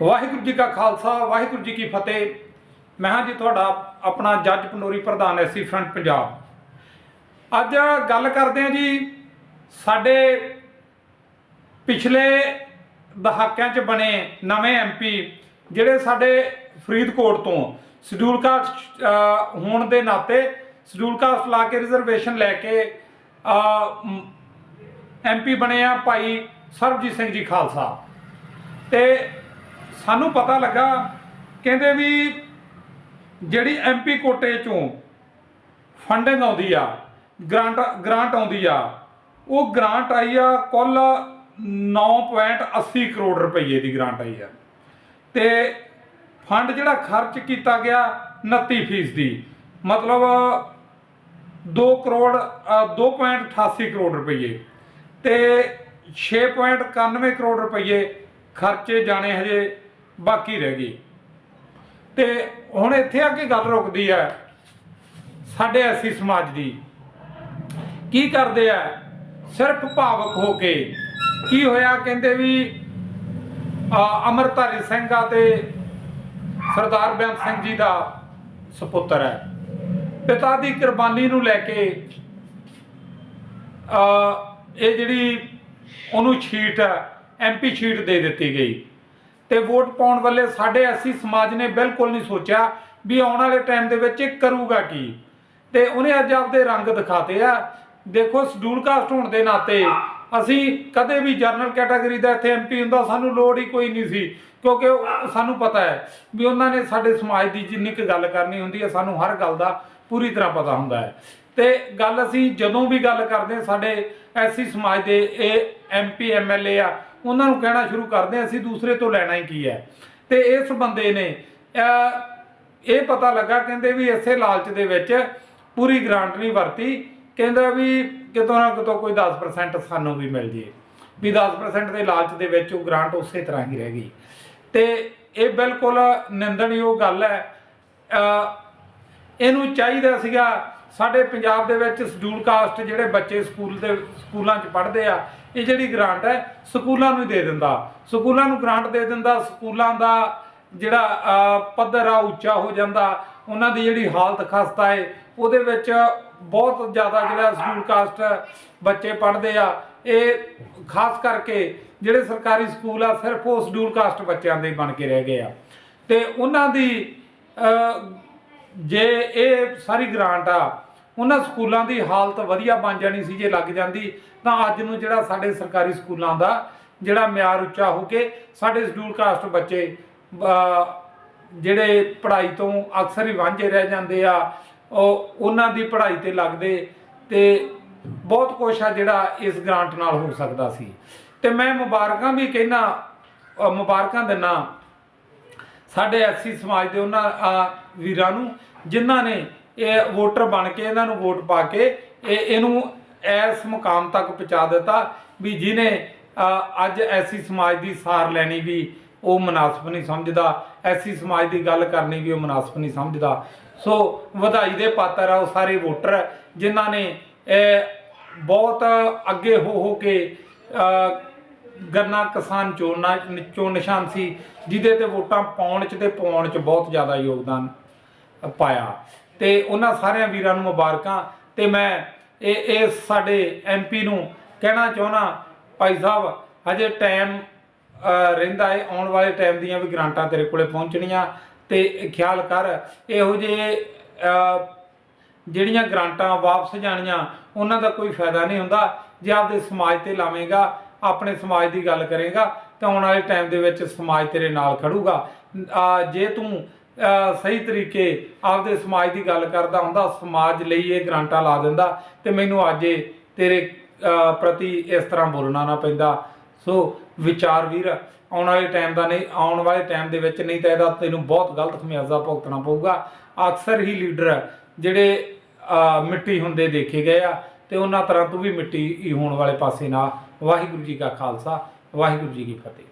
ਵਾਹਿਗੁਰੂ ਜੀ ਕਾ ਖਾਲਸਾ, ਵਾਹਿਗੁਰੂ ਜੀ ਕੀ ਫਤਿਹ। ਮੈਂ ਹਾਂ ਜੀ ਤੁਹਾਡਾ ਆਪਣਾ ਜੱਜ ਪਨੋਰੀ ਪ੍ਰਧਾਨ ਐਸੀ ਫਰੰਟ ਪੰਜਾਬ। ਅੱਜ ਗੱਲ ਕਰਦੇ ਹਾਂ ਜੀ ਸਾਡੇ ਪਿਛਲੇ ਦਹਾਕਿਆਂ 'ਚ ਬਣੇ ਨਵੇਂ ਐਮਪੀ ਜਿਹੜੇ ਸਾਡੇ ਫਰੀਦਕੋਟ ਤੋਂ ਸ਼ਡਿਊਲ ਕਾਸਟ ਹੋਣ ਦੇ ਨਾਤੇ ਸ਼ਡਿਊਲ ਕਾਸਟ ਲਾ ਕੇ ਰਿਜ਼ਰਵੇਸ਼ਨ ਲੈ ਕੇ ਐਮਪੀ ਬਣੇ ਆ ਭਾਈ ਸਰਬਜੀਤ ਸਿੰਘ ਜੀ ਖਾਲਸਾ। ਤੇ ਸਾਨੂੰ ਪਤਾ ਲੱਗਾ ਕਹਿੰਦੇ ਵੀ ਜਿਹੜੀ ਐਮਪੀ ਕੋਟੇ ਚੋਂ ਫੰਡਿੰਗ ਆਉਂਦੀ ਆ ਗ੍ਰਾਂਟ ਗ੍ਰਾਂਟ ਆਉਂਦੀ ਆ ਉਹ ਗ੍ਰਾਂਟ ਆਈ ਆ ਕੁੱਲ 9.80 ਕਰੋੜ ਰੁਪਏ ਦੀ ਗ੍ਰਾਂਟ ਆਈ ਆ। ਤੇ ਫੰਡ ਜਿਹੜਾ ਖਰਚ ਕੀਤਾ ਗਿਆ 29 ਫੀਸ ਦੀ ਮਤਲਬ 2 ਕਰੋੜ ਅ, 2.88 ਕਰੋੜ ਰੁਪਏ ਤੇ 6.91 ਕਰੋੜ ਰੁਪਏ ਖਰਚੇ ਜਾਣੇ ਹਜੇ ਬਾਕੀ ਰਹਿ ਗਈ। ਤੇ ਹੁਣ ਇੱਥੇ ਆ ਕੇ ਗੱਲ ਰੁਕਦੀ ਹੈ ਸਾਡੇ ਐਸੀ ਸਮਾਜ ਦੀ। ਕੀ ਕਰਦੇ ਆ? ਸਿਰਫ ਭਾਵਕ ਹੋ ਕੇ। ਕੀ ਹੋਇਆ? ਕਹਿੰਦੇ ਵੀ ਅ, ਸਿੰਘ ਆ ਤੇ ਸਰਦਾਰ ਬੇਅੰਤ ਸਿੰਘ ਜੀ ਦਾ ਸੁਪੁੱਤਰ ਹੈ। ਪਿਤਾ ਦੀ ਕੁਰਬਾਨੀ ਨੂੰ ਲੈ ਕੇ ਅ, ਇਹ ਜਿਹੜੀ ਉਹਨੂੰ ਛੀਟ ਐਮਪੀ ਛੀਟ ਦੇ ਦਿੱਤੀ ਗਈ। ਤੇ ਵੋਟ ਪਾਉਣ ਵਾਲੇ ਸਾਡੇ ਐਸੀ ਸਮਾਜ ਨੇ ਬਿਲਕੁਲ ਨਹੀਂ ਸੋਚਿਆ ਵੀ ਆਉਣ ਵਾਲੇ ਟਾਈਮ ਦੇ ਵਿੱਚ ਇਹ ਕਰੂਗਾ ਕੀ। ਤੇ ਉਹਨੇ ਅੱਜ ਆਪਦੇ ਰੰਗ ਦਿਖਾਤੇ ਆ। ਦੇਖੋ ਸ਼ਡਿਊਲ ਕਾਸਟ ਹੋਣ ਦੇ ਨਾਤੇ ਅਸੀਂ ਕਦੇ ਵੀ ਜਨਰਲ ਕੈਟਾਗਰੀ ਦਾ ਇੱਥੇ ਐਮਪੀ ਹੁੰਦਾ, ਸਾਨੂੰ ਲੋੜ ਹੀ ਕੋਈ ਨਹੀਂ ਸੀ। ਕਿਉਂਕਿ ਉਹ- ਸਾਨੂੰ ਪਤਾ ਹੈ ਵੀ ਉਹਨਾਂ ਨੇ ਸਾਡੇ ਸਮਾਜ ਦੀ ਜਿੰਨੀ ਕੁ ਗੱਲ ਕਰਨੀ ਹੁੰਦੀ ਹੈ, ਸਾਨੂੰ ਹਰ ਗੱਲ ਦਾ ਪੂਰੀ ਤਰ੍ਹਾਂ ਪਤਾ ਹੁੰਦਾ ਹੈ। ਤੇ ਗੱਲ ਅਸੀਂ ਜਦੋਂ ਵੀ ਗੱਲ ਕਰਦੇ ਹਾਂ, ਸਾਡੇ ਐਸੀ ਸਮਾਜ ਦੇ ਇਹ ਐਮਪੀ ਐਮਐਲਏ ਆ ਉਹਨਾਂ ਨੂੰ ਕਹਿਣਾ ਸ਼ੁਰੂ ਕਰਦੇ ਹਾਂ, ਅਸੀਂ ਦੂਸਰੇ ਤੋਂ ਲੈਣਾ ਹੀ ਕੀ ਹੈ। ਤੇ ਇਸ ਬੰਦੇ ਨੇ ਇਹ ਪਤਾ ਲੱਗਾ, ਕਹਿੰਦੇ ਵੀ ਇਸੇ ਲਾਲਚ ਦੇ ਵਿੱਚ ਪੂਰੀ ਗ੍ਰਾਂਟ ਨਹੀਂ ਵਰਤੀ। ਕਹਿੰਦਾ ਵੀ ਕਿਤੋਂ ਨਾ ਕਿਤੋਂ ਕੋਈ 10% ਸਾਨੂੰ ਵੀ ਮਿਲ ਜੇ ਵੀ 10% ਦੇ ਲਾਲਚ ਦੇ ਵਿੱਚ ਉਹ ਗ੍ਰਾਂਟ ਉਸੇ ਤਰ੍ਹਾਂ ਹੀ ਰਹਿ ਗਈ। ਤੇ ਇਹ ਬਿਲਕੁਲ ਨਿੰਦਣਯੋਗ ਗੱਲ ਹੈ। ਇਹਨੂੰ ਚਾਹੀਦਾ ਸੀਗਾ ਸਾਡੇ ਪੰਜਾਬ ਦੇ ਵਿੱਚ ਸ਼ਡਿਊਲ ਕਾਸਟ ਜਿਹੜੇ ਬੱਚੇ ਸਕੂਲ ਦੇ, ਸਕੂਲਾਂ 'ਚ ਪੜ੍ਹਦੇ ਆ, ਇਹ ਜਿਹੜੀ ਗ੍ਰਾਂਟ ਹੈ, ਸਕੂਲਾਂ ਨੂੰ ਹੀ ਦੇ ਦਿੰਦਾ। ਸਕੂਲਾਂ ਨੂੰ ਗ੍ਰਾਂਟ ਦੇ ਦਿੰਦਾ, ਸਕੂਲਾਂ ਦਾ ਜਿਹੜਾ ਪੱਧਰ ਆ, ਉੱਚਾ ਹੋ ਜਾਂਦਾ। ਉਹਨਾਂ ਦੀ ਜਿਹੜੀ ਹਾਲਤ ਖਸਤਾ ਹੈ ਉਹਦੇ ਵਿੱਚ ਬਹੁਤ ਜ਼ਿਆਦਾ ਜਿਹੜਾ ਸ਼ਡਿਊਲ ਕਾਸਟ ਬੱਚੇ ਪੜ੍ਹਦੇ ਆ। ਇਹ ਖਾਸ ਕਰਕੇ ਜਿਹੜੇ ਸਰਕਾਰੀ ਸਕੂਲ ਆ, ਸਿਰਫ ਉਹ ਸ਼ਡਿਊਲ ਕਾਸਟ ਬੱਚਿਆਂ ਦੇ ਬਣ ਕੇ ਰਹਿ ਗਏ ਆ। ਤੇ ਉਹਨਾਂ ਦੀ ਜੇ ਇਹ ਸਾਰੀ ਗ੍ਰਾਂਟ ਆ ਉਹਨਾਂ ਸਕੂਲਾਂ ਦੀ ਹਾਲਤ ਵਧੀਆ ਬਣ ਜਾਣੀ ਸੀ, ਜੇ ਲੱਗ ਜਾਂਦੀ, ਤਾਂ ਅੱਜ ਨੂੰ ਜਿਹੜਾ ਸਾਡੇ ਸਰਕਾਰੀ ਸਕੂਲਾਂ ਦਾ ਜਿਹੜਾ ਮਿਆਰ ਉੱਚਾ ਹੋ ਕੇ ਸਾਡੇ ਸ਼ਡਿਊਲ ਕਾਸਟ ਬੱਚੇ ਜਿਹੜੇ ਪੜ੍ਹਾਈ ਤੋਂ ਅਕਸਰ ਹੀ ਵਾਂਝੇ ਰਹਿ ਜਾਂਦੇ ਆ, ਉਹ ਉਹਨਾਂ ਦੀ ਪੜ੍ਹਾਈ ਤੇ ਲੱਗਦੇ ਤੇ ਬਹੁਤ ਕੁਛ ਆ ਜਿਹੜਾ ਇਸ ਗ੍ਰਾਂਟ ਨਾਲ ਹੋ ਸਕਦਾ ਸੀ। ਤੇ ਮੈਂ ਮੁਬਾਰਕਾਂ ਵੀ ਕਹਿਣਾ ਮੁਬਾਰਕਾਂ ਦਿੰਨਾ ਸਾਡੇ ਐਸਸੀ ਸਮਾਜ ਦੇ ਉਹਨਾਂ ਵੀਰਾਂ ਨੂੰ, ਜਿਨ੍ਹਾਂ ਨੇ ਇਹ ਵੋਟਰ ਬਣ ਕੇ ਇਹਨਾਂ ਨੂੰ ਵੋਟ ਪਾ ਕੇ ਇਹ ਇਹਨੂੰ ਐਸ ਮੁਕਾਮ ਤੱਕ ਪਹੁੰਚਾ ਦਿੱਤਾ ਵੀ ਜਿਨੇ ਅੱਜ ਐਸੀ ਸਮਾਜ ਦੀ ਸਾਰ ਲੈਣੀ ਵੀ ਉਹ ਮناسب ਨਹੀਂ ਸਮਝਦਾ, ਐਸੀ ਸਮਾਜ ਦੀ ਗੱਲ ਕਰਨੀ ਵੀ ਉਹ ਮناسب ਨਹੀਂ ਸਮਝਦਾ। ਸੋ ਵਧਾਈ ਦੇ ਪਾਤਰ ਆ ਉਹ ਸਾਰੇ ਵੋਟਰ ਜਿਨ੍ਹਾਂ ਨੇ ਬਹੁਤ ਅੱਗੇ ਹੋ ਹੋ ਕੇ ਗੰਨਾ ਕਿਸਾਨ ਚੋਣਾ ਚੋਣ ਨਿਸ਼ਾਨ ਸੀ, ਜਿਹਦੇ ਤੇ ਵੋਟਾਂ ਪਾਉਣ ਚ ਤੇ ਪਾਉਣ ਚ ਬਹੁਤ ਜ਼ਿਆਦਾ ਯੋਗਦਾਨ ਪਾਇਆ। ਤੇ ਉਹਨਾਂ ਸਾਰਿਆਂ ਵੀਰਾਂ ਨੂੰ ਮੁਬਾਰਕਾਂ। ਤੇ ਮੈਂ ਇਹ ਇਹ ਸਾਡੇ ਐਮਪੀ ਨੂੰ ਕਹਿਣਾ ਚਾਹੁੰਦਾ, ਭਾਈ ਸਾਹਿਬ, ਹਜੇ ਟਾਈਮ ਰਹਿੰਦਾ ਏ, ਆਉਣ ਵਾਲੇ ਟਾਈਮ ਦੀਆਂ ਵੀ ਗ੍ਰਾਂਟਾਂ ਤੇਰੇ ਕੋਲੇ ਪਹੁੰਚਣੀਆਂ। ਤੇ ਖਿਆਲ ਕਰ, ਇਹੋ ਜਿਹੇ ਜਿਹੜੀਆਂ ਗ੍ਰਾਂਟਾਂ ਵਾਪਸ ਜਾਣੀਆਂ, ਉਹਨਾਂ ਦਾ ਕੋਈ ਫਾਇਦਾ ਨਹੀਂ ਹੁੰਦਾ। ਜੇ ਆਪਦੇ ਸਮਾਜ ਤੇ ਲਾਵੇਂਗਾ, ਆਪਣੇ ਸਮਾਜ ਦੀ ਗੱਲ ਕਰੇਗਾ, ਤਾਂ ਆਉਣ ਵਾਲੇ ਟਾਈਮ ਦੇ ਵਿੱਚ ਸਮਾਜ ਤੇਰੇ ਨਾਲ ਖੜੂਗਾ। ਜੇ ਤੂੰ ਸਹੀ ਤਰੀਕੇ ਆਪਦੇ ਸਮਾਜ ਦੀ ਗੱਲ ਕਰਦਾ ਹੁੰਦਾ, ਸਮਾਜ ਲਈ ਇਹ ਗ੍ਰਾਂਟਾਂ ਲਾ ਦਿੰਦਾ ਤੇ ਮੈਨੂੰ ਅੱਜ ਇਹ ਤੇਰੇ ਪ੍ਰਤੀ ਇਸ ਤਰ੍ਹਾਂ ਬੋਲਣਾ ਨਾ ਪੈਂਦਾ। ਸੋ ਵਿਚਾਰ ਵੀਰ, ਆਉਣ ਵਾਲੇ ਟਾਈਮ ਦਾ ਨਹੀਂ, ਆਉਣ ਵਾਲੇ ਟਾਈਮ ਦੇ ਵਿੱਚ ਨਹੀਂ ਤਾਂ ਇਹਦਾ ਤੈਨੂੰ ਬਹੁਤ ਗਲਤ ਖਮਿਆਜ਼ਾ ਭੁਗਤਣਾ ਪਊਗਾ। ਅਕਸਰ ਹੀ ਲੀਡਰ ਜਿਹੜੇ ਮਿੱਟੀ ਹੁੰਦੇ ਦੇਖੇ ਗਏ ਆ ਤੇ ਉਹਨਾਂ ਤਰ੍ਹਾਂ ਤੂੰ ਵੀ ਮਿੱਟੀ ਹੀ ਹੋਣ ਵਾਲੇ ਪਾਸੇ ਨਾ। ਵਾਹਿਗੁਰੂ ਜੀ ਕਾ ਖਾਲਸਾ, ਵਾਹਿਗੁਰੂ ਜੀ ਕੀ ਫਤਿਹ।